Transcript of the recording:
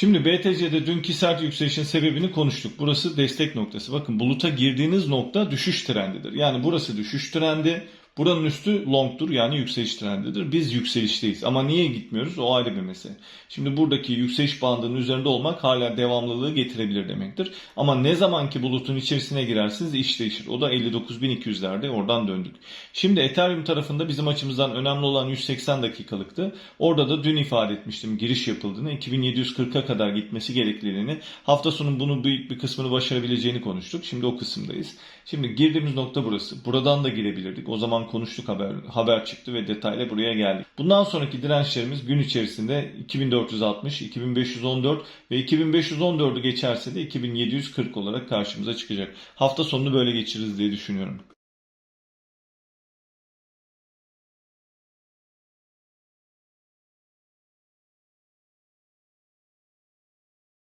Şimdi BTC'de dünkü sert yükselişin sebebini konuştuk. Burası destek noktası. Bakın buluta girdiğiniz nokta düşüş trendidir. Yani burası düşüş trendi. Buranın üstü longtur yani yükseliş trendidir. Biz yükselişteyiz. Ama niye gitmiyoruz? O ayrı bir mesele. Şimdi buradaki yükseliş bandının üzerinde olmak hala devamlılığı getirebilir demektir. Ama ne zamanki bulutun içerisine girersiniz iş değişir. O da 59.200'lerde oradan döndük. Şimdi Ethereum tarafında bizim açımızdan önemli olan 180 dakikalıktı. Orada da dün ifade etmiştim giriş yapıldığını, 2740'a kadar gitmesi gerekliliğini, hafta sonu bunu büyük bir kısmını başarabileceğini konuştuk. Şimdi o kısımdayız. Şimdi girdiğimiz nokta burası. Buradan da girebilirdik. O zaman konuştuk haber haber çıktı ve detayla buraya geldik. Bundan sonraki dirençlerimiz gün içerisinde 2460, 2514 ve 2514'ü geçerse de 2740 olarak karşımıza çıkacak. Hafta sonunu böyle geçiririz diye düşünüyorum.